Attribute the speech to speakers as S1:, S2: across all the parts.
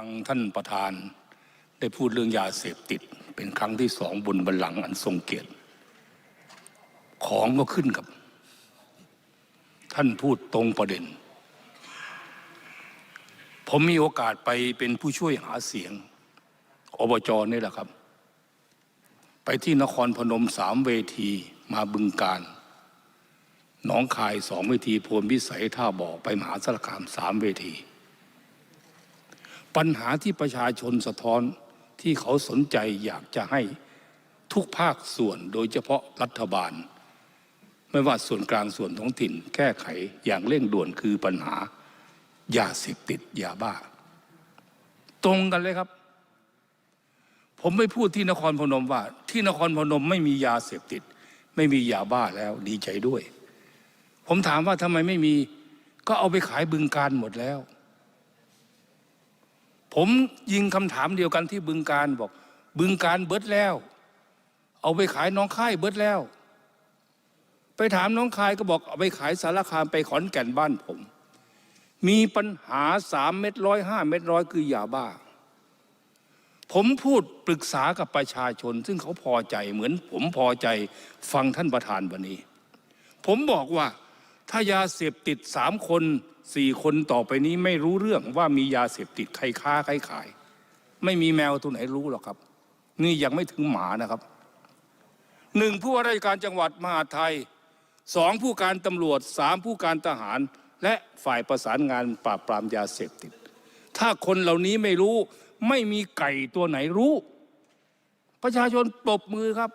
S1: ฟังท่านประธานได้พูดเรื่องยาเสพติด เป็นครั้งที่สองบนบัลลังก์อันทรงเกียรติ ของก็ขึ้นกับ ท่านพูดตรงประเด็น ผมมีโอกาสไปเป็นผู้ช่วยหาเสียงอบจนี่แหละครับ ไปที่นครพนมสามเวทีมาบึงการหนองคายสองเวทีพลพิสัยท่าบ่อไปมหาสารคามสามเวที ปัญหาที่ประชาชนสะท้อนที่เขาสนใจอยากจะให้ทุกภาคส่วนโดยเฉพาะรัฐบาล ไม่ว่าส่วนกลางส่วนท้องถิ่น แก้ไขอย่างเร่งด่วนคือปัญหายาเสพติดยาบ้า ตรงกันเลยครับ ผมไม่พูดที่นครพนมว่า ที่นครพนมไม่มียาเสพติด ไม่มียาบ้าแล้วดีใจด้วย ผมถามว่าทำไมไม่มี ก็เอาไปขายบึงการหมดแล้ว ผมยิงคำถามเดียวกันที่บึงการบอก บึงการเบิดแล้ว เอาไปขายน้องค่ายเบิดแล้ว ไปถามน้องคายก็บอกเอาไปขายสารคามไปขอนแก่นบ้านผม มีปัญหาสามเม็ดร้อยห้าเม็ดร้อยคือยาบ้า ผมพูดปรึกษากับประชาชน ซึ่งเขาพอใจเหมือนผมพอใจฟังท่านประธานวันนี้ ผมบอกว่า ถ้ายาเสพติดสามคนสี่คนต่อไปนี้ไม่รู้เรื่องว่ามียาเสพติดใครค้าใครขาย ไม่มีแมวตัวไหนรู้หรอกครับ นี่ยังไม่ถึงหมานะครับหนึ่งผู้ว่าราชการจังหวัดมหาไทยสองผู้การตำรวจสามผู้การทหาร และฝ่ายประสานงานปราบปรามยาเสพติด ถ้าคนเหล่านี้ไม่รู้ ไม่มีไก่ตัวไหนรู้ ประชาชนปรบมือครับ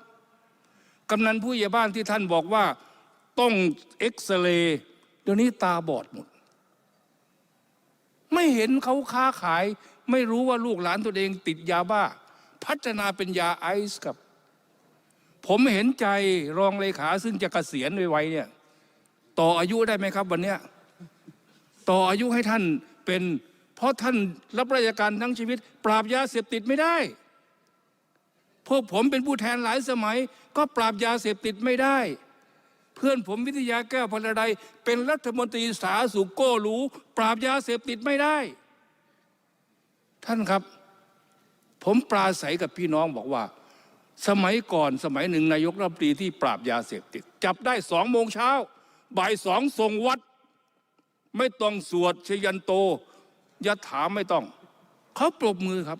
S1: กำนันผู้ใหญ่บ้านที่ท่านบอกว่า ต้องเอ็กซเรย์เดี๋ยวนี้ตาบอดหมด ไม่เห็นเขาค้าขาย ไม่รู้ว่าลูกหลานตัวเองติดยาบ้า พัฒนาเป็นยาไอซ์ครับ ผมเห็นใจรองเลขา ซึ่งจะกะเกษียณไวๆเนี่ย ต่ออายุได้ไหมครับวันเนี้ยต่ออายุให้ท่านเป็น เพราะท่านรับราชการทั้งชีวิต ปราบยาเสพติดไม่ได้พวกผมเป็นผู้แทนหลายสมัย ก็ปราบยาเสพติดไม่ได้ เพื่อนผมวิทยาแก้วพลใดเป็นรัฐมนตรีสาสุโก้รู้ ปราบยาเสพติดไม่ได้ ท่านครับ ผมปราศัยกับพี่น้องบอกว่า สมัยก่อนสมัยหนึ่งนายกรัฐมนตรีที่ปราบยาเสพติด จับได้สองโมงเช้าบ่ายสองส่งวัด ไม่ต้องสวดชยันโตยะถามไม่ต้อง เขาปรบมือครับ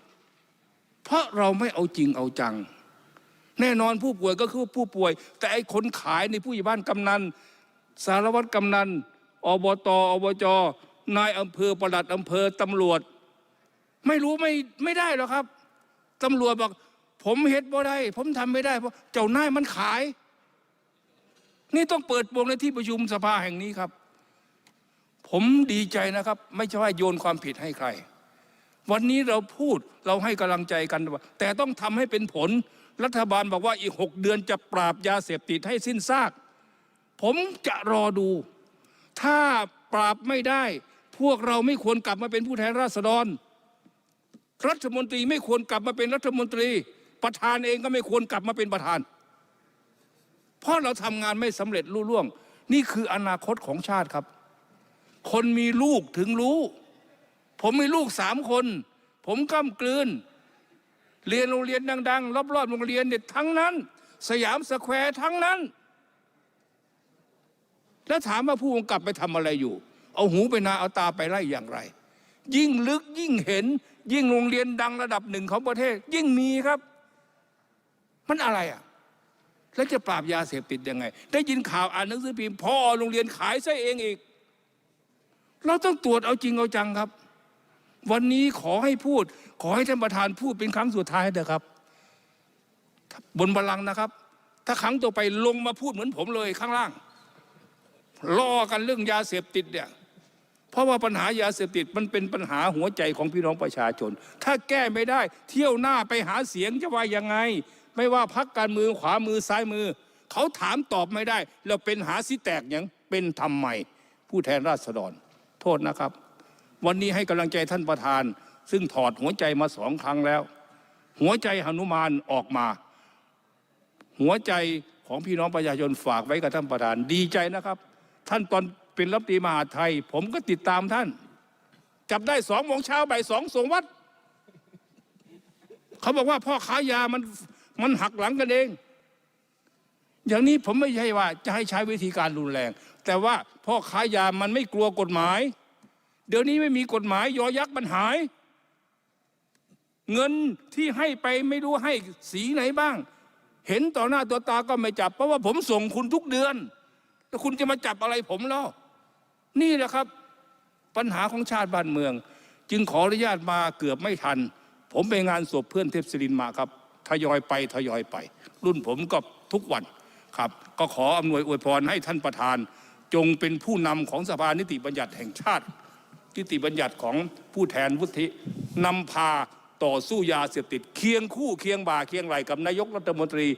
S1: เพราะเราไม่เอาจริงเอาจัง แน่นอนผู้ป่วยก็คือผู้ป่วย แต่ไอ้คนขายในผู้ใหญ่บ้านกำนัน สารวัตรกำนันอบตอบจนายอำเภอประหลัดอำเภอตำรวจ ไม่รู้ไม่ไม่ได้หรอกครับตำรวจบอกผมเฮ็ดบ่ได้ ผมทำไม่ได้เพราะเจ้านายมันขาย นี่ต้องเปิดโปงในที่ประชุมสภาแห่งนี้ครับ ผมดีใจนะครับ ไม่ใช่ว่าโยนความผิดให้ใคร วันนี้เราพูดเราให้กำลังใจกัน แต่ต้องทำให้เป็นผล รัฐบาลบอกว่าอีกหกเดือนจะปราบยาเสพติดให้สิ้นซาก ผมจะรอดู ถ้าปราบไม่ได้ พวกเราไม่ควรกลับมาเป็นผู้แทนราษฎร รัฐมนตรีไม่ควรกลับมาเป็นรัฐมนตรี ประธานเองก็ไม่ควรกลับมาเป็นประธาน เพราะเราทำงานไม่สำเร็จรุ่ล่วง นี่คืออนาคตของชาติครับ คนมีลูกถึงรู้ ผมมีลูกสามคน ผมก้ากลืน เรียนโรงเรียนดัง ๆ รอบๆโรงเรียนเนี่ยทั้งนั้น สยามสแควร์ทั้งนั้น แล้วถามว่าผู้กำกับไปทำอะไรอยู่ เอาหูไปนาเอาตาไปไล่อย่างไร ยิ่งลึกยิ่งเห็น ยิ่งโรงเรียนดังระดับหนึ่งของประเทศ ยิ่งมีครับ มันอะไรอะแล้วจะปราบยาเสพติดยังไง ได้ยินข่าวอ่านหนังสือพิมพ์พ่อโรงเรียนขายซะเองอีก เราต้องตรวจเอาจริงเอาจังครับ วันนี้ขอให้พูด ขอให้ท่านประธานพูดเป็นครั้งสุดท้ายเถอะครับ บนบัลลังก์นะครับ ถ้าครั้งต่อไปลงมาพูดเหมือนผมเลยข้างล่างล่อกันเรื่องยาเสพติดเนี่ยเพราะว่าปัญหายาเสพติดมันเป็นปัญหาหัวใจของพี่น้องประชาชน ถ้าแก้ไม่ได้ เที่ยวหน้าไปหาเสียงจะว่ายังไง ไม่ว่าพักการมือขวามือซ้ายมือ เขาถามตอบไม่ได้แล้วเป็นหาสิแตกอย่างเป็นทำไมผู้แทนราษฎร โทษนะครับ วันนี้ให้กำลังใจท่านประธาน ซึ่งถอดหัวใจมาสองครั้งแล้ว หัวใจหนุมานออกมา หัวใจของพี่น้องประชาชนฝากไว้กับท่านประธานดีใจนะครับ ท่านตอนเป็นรัฐมนตรีมหาไทย ผมก็ติดตามท่าน จับได้สองโมงเช้าบ่ายสองส่งวัด เขาบอกว่าพ่อค้ายามันมันหักหลังกันเอง อย่างนี้ผมไม่ใช่ว่าจะให้ใช้วิธีการรุนแรง แต่ว่าพ่อค้ายามันไม่กลัวกฎหมาย เดี๋ยวนี้ไม่มีกฎหมายยอยักษ์มันหาย เงินที่ให้ไปไม่รู้ให้สีไหนบ้าง เห็นต่อหน้าตัวตาก็ไม่จับ เพราะว่าผมส่งคุณทุกเดือนแล้วคุณจะมาจับอะไรผมเล่านี่แหละครับ ปัญหาของชาติบ้านเมือง จึงขออนุญาตมาเกือบไม่ทัน ผมไปงานศพเพื่อนเทพศิรินมาครับทยอยไปทยอยไป รุ่นผมก็ทุกวันครับ ก็ขออำนวยอวยพรให้ท่านประธาน จงเป็นผู้นำของสภานิติบัญญัติแห่งชาติ นิติบัญญัติของผู้แทนวุฒินำพาต่อสู้ยาเสพติดเคียงคู่เคียงบ่าเคียงไหลกับนายกรัฐมนตรี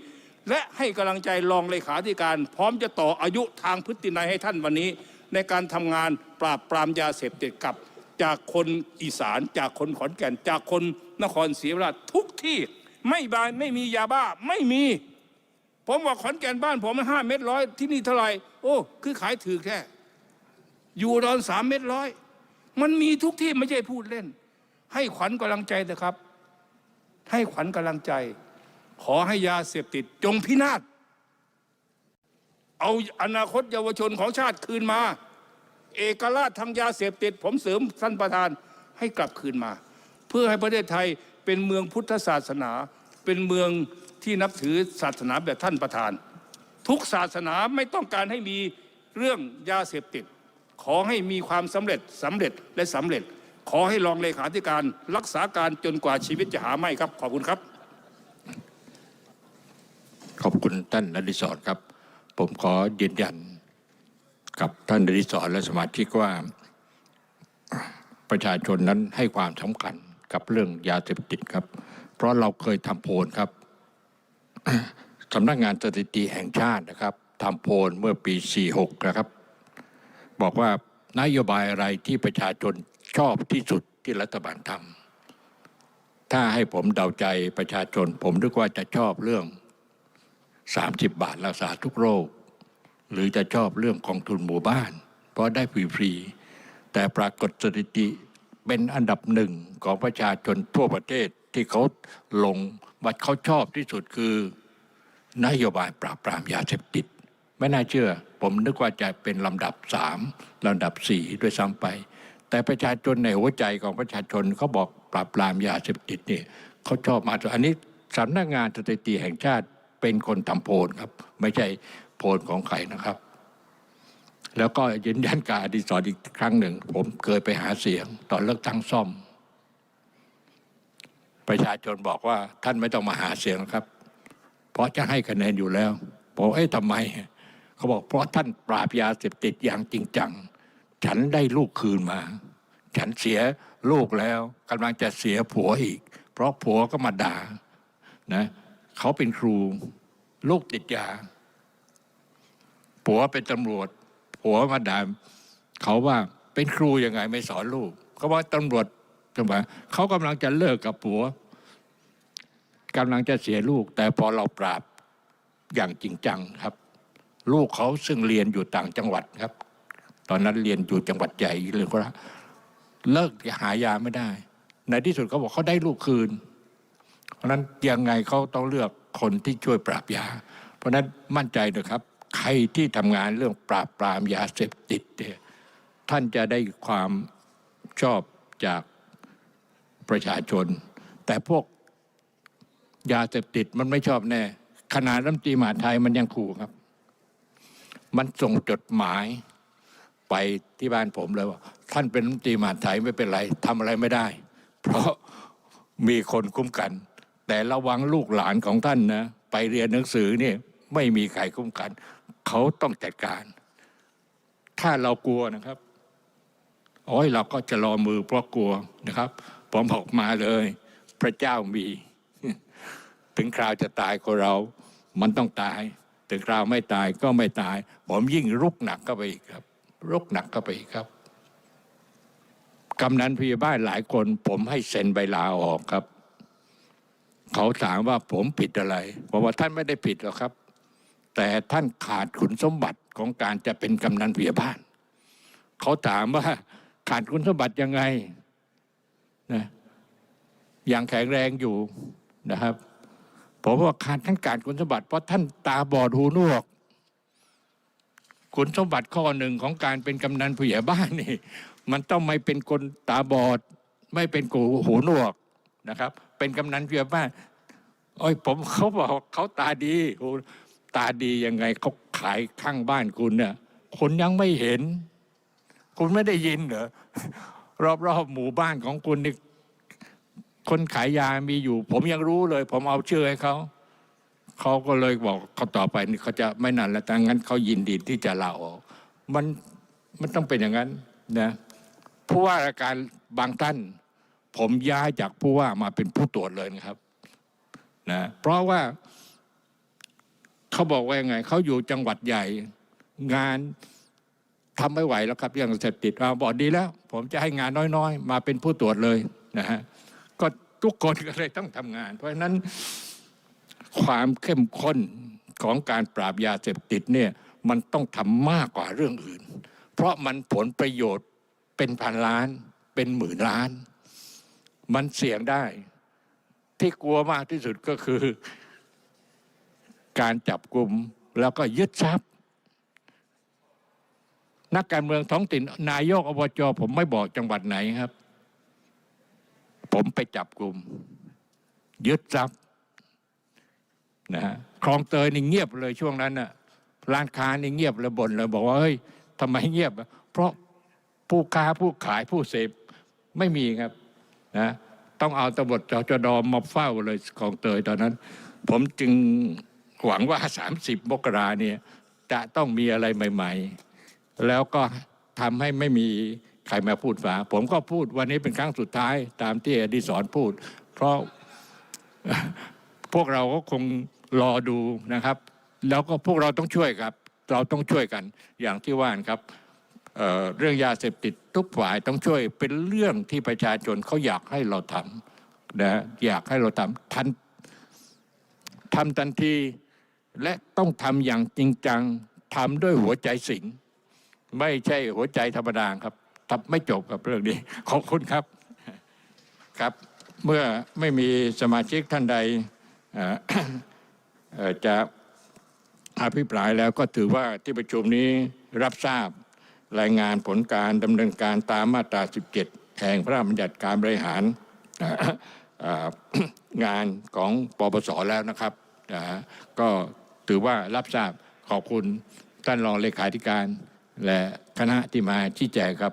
S1: และให้กำลังใจรองเลขาธิการ พร้อมจะต่ออายุทางพฤตินัยให้ท่านวันนี้ ในการทำงานปราบปรามยาเสพติดกับ จากคนอีสาน จากคนขอนแก่น จากคนนครศรีธรรมราชทุกที่ไม่บานไม่มียาบ้าไม่มี ผมบอกขอนแก่นบ้านผมห้าเม็ดร้อยที่นี่เท่าไหร่โอ้ คือขายถือแค่ อยู่รอนสามเม็ดร้อย มันมีทุกที่ไม่ใช่พูดเล่น ให้ขวัญกำลังใจเถอะครับ ให้ขวัญกำลังใจ ขอให้ยาเสพติดจงพินาศเอาอนาคตเยาวชนของชาติคืนมา เอกราชทางยาเสพติด ผมเสริมท่านประธานให้กลับคืนมา เพื่อให้ประเทศไทยเป็นเมืองพุทธศาสนา เป็นเมืองที่นับถือศาสนาแบบท่านประธาน ทุกศาสนาไม่ต้องการให้มีเรื่องยาเสพติด ขอให้มีความสำเร็จสำเร็จและสำเร็จ ขอให้รองเลขาธิการรักษาการจนกว่าชีวิตจะหาไม่ครับ ขอบคุณครับ
S2: ขอบคุณท่านนริศรครับ ผมขอยืนยันกับท่านนริศรและสมาชิกว่าประชาชนนั้นให้ความสำคัญกับเรื่องยาเสพติดครับ เพราะเราเคยทำโพลครับสำนักงานสถิติแห่งชาตินะครับทำโพลเมื่อปี 46 นะครับ บอกว่านโยบายอะไรที่ประชาชนชอบที่สุดที่รัฐบาลทำถ้าให้ผมเดาใจประชาชน ผมนึกว่าจะชอบเรื่อง 30 บาทรักษาทุกโรค หรือจะชอบเรื่องกองทุนหมู่บ้าน เพราะได้ฟรีๆแต่ปรากฏสถิติเป็นอันดับหนึ่งของประชาชนทั่วประเทศที่เขาลงว่าเขาชอบที่สุดคือนโยบายปราบปรามยาเสพติด ไม่น่าเชื่อ ผมนึกว่าจะเป็นลำดับสามลำดับสี่ด้วยซ้ำไป แต่ประชาชนในหัวใจของประชาชนเขาบอกปราบปรามยาเสพติดนี่เขาชอบมาอันนี้สำนักงานสถิติแห่งชาติเป็นคนทำโพลครับ ไม่ใช่โพลของใครนะครับ แล้วก็ยืนยันการอดีศรอีกครั้งหนึ่ง ผมเคยไปหาเสียง ตอนเลือกตั้งซ่อม ประชาชนบอกว่าท่านไม่ต้องมาหาเสียงครับ เพราะจะให้คะแนนอยู่แล้วบอกเอ๊ะทำไม เขาบอกเพราะท่านปราบยาเสพติดอย่างจริงจัง ฉันได้ลูกคืนมา ฉันเสียลูกแล้วกำลังจะเสียผัวอีก เพราะผัวก็มาด่านะเขาเป็นครู ลูกติดยา ผัวเป็นตำรวจ ผัวมาด่าเขาว่าเป็นครูยังไงไม่สอนลูกเขาว่าตำรวจใช่ไหมเขากำลังจะเลิกกับผัวกำลังจะเสียลูก แต่พอเราปราบอย่างจริงจังครับ ลูกเขาซึ่งเรียนอยู่ต่างจังหวัดครับ ตอนนั้นเรียนอยู่จังหวัดใหญ่เลยก็เลิกหายาไม่ได้ ในที่สุดเขาบอกเขาได้ลูกคืน เพราะนั้นยังไงเขาต้องเลือกคนที่ช่วยปราบยา เพราะนั้นมั่นใจนะครับ ใครที่ทำงานเรื่องปราบปรามยาเสพติดเนี่ยท่านจะได้ความชอบจากประชาชน แต่พวกยาเสพติดมันไม่ชอบแน่ ขนาดรัฐมนตรีมหาไทยมันยังขู่ครับ มันส่งจดหมายไปที่บ้านผมเลยว่า ท่านเป็นรัฐมนตรีมหาดไทยไม่เป็นไรทำอะไรไม่ได้ เพราะมีคนคุ้มกัน แต่ระวังลูกหลานของท่านนะไปเรียนหนังสือเนี่ยไม่มีใครคุ้มกัน เขาต้องจัดการ ถ้าเรากลัวนะครับโอ้ยเราก็จะรอมือเพราะกลัวนะครับผมบอกมาเลย พระเจ้ามี ถึงคราวจะตายของเรา มันต้องตาย ถึงคราวไม่ตายก็ไม่ตาย ผมยิ่งรุกหนักเข้าไปอีกครับ รุกหนักเข้าไปอีกครับกำนันพยาบ้าลหลายคน ผมให้เซ็นใบลาออกครับ เขาถามว่าผมผิดอะไรบอกว่าท่านไม่ได้ผิดหรอกครับ แต่ท่านขาดคุณสมบัติของการจะเป็นกำนันพยาบ้าลเขาถามว่าขาดคุณสมบัติยังไงนะอย่างแข็งแรงอยู่นะครับ ผมว่าขาดทั้งการคุณสมบัติเพราะท่านตาบอดหูหนวก คุณสมบัติข้อหนึ่งของการเป็นกำนันผู้ใหญ่บ้านนี่ มันต้องไม่เป็นคนตาบอด ไม่เป็นกูหูหนวกนะครับ เป็นกำนันผู้ใหญ่บ้านโอ้ยผมเขาบอกเขาตาดีตาดียังไงเขาขายข้างบ้านคุณเนี่ยคนยังไม่เห็น คุณไม่ได้ยินเหรอรอบๆหมู่บ้านของคุณนี่ คนขายยามีอยู่ ผมยังรู้เลย ผมเอาชื่อให้เขาเขาก็เลยบอกเขาต่อไปนี่เขาจะไม่นานแล้วแต่งั้นเขายินดีที่จะลาออกมันมันต้องเป็นอย่างนั้นนะผู้ว่าราชการบางท่าน ผมย้ายจากผู้ว่ามาเป็นผู้ตรวจเลยนะครับนะเพราะว่าเขาบอกว่ายังไงเขาอยู่จังหวัดใหญ่ งานทำไม่ไหวแล้วครับเรื่องเสพติดเอาบอกดีแล้ว ผมจะให้งานน้อย ๆ มาเป็นผู้ตรวจเลยนะฮะ ทุกคนก็เลยต้องทำงาน เพราะฉะนั้นความเข้มข้นของการปราบยาเสพติดเนี่ยมันต้องทำมากกว่าเรื่องอื่น เพราะมันผลประโยชน์เป็นพันล้าน เป็นหมื่นล้าน มันเสี่ยงได้ ที่กลัวมากที่สุดก็คือ การจับกลุ่มแล้วก็ยึดทรัพย์ นักการเมืองท้องถิ่นนายกอบจผมไม่บอกจังหวัดไหนครับ ผมไปจับกลุ่ม ยึดทรัพย์นะฮะคลองเตยนี่เงียบเลยช่วงนั้นน่ะร้านค้านี่เงียบเลยบ่นเลยบอกว่าเฮ้ยทำไมเงียบ เพราะผู้ค้าผู้ขายผู้เสพไม่มีครับนะต้องเอาตำรวจจจดมาเฝ้าเลยคลองเตยตอนนั้น ผมจึงหวังว่า 30 มกราเนี่ยจะต้องมีอะไรใหม่ ๆ แล้วก็ทำให้ไม่มี ใครมาพูดฝาผมก็พูดวันนี้เป็นครั้งสุดท้ายตามที่อดีศรพูด เพราะพวกเราก็คงรอดูนะครับ แล้วก็พวกเราต้องช่วยครับ เราต้องช่วยกันอย่างที่ว่านครับเเรื่องยาเสพติดทุกฝ่ายต้องช่วยเป็นเรื่องที่ประชาชนเขาอยากให้เราทำนะอยากให้เราทำทันทำทันทีและต้องทำอย่างจริงจังทำด้วยหัวใจสิง ไม่ใช่หัวใจธรรมดาครับ ทำไม่จบกับเรื่องนี้ขอบคุณครับครับ เมื่อไม่มีสมาชิกท่านใดจะอภิปรายแล้วก็ถือว่าที่ประชุมนี้รับทราบรายงานผลการดำเนินการตามมาตรา 17 แห่งพระราชบัญญัติการบริหารงานของปปสแล้วนะครับก็ถือว่ารับทราบขอบคุณท่านรองเลขาธิการ และคณะที่มาชี้แจงครับ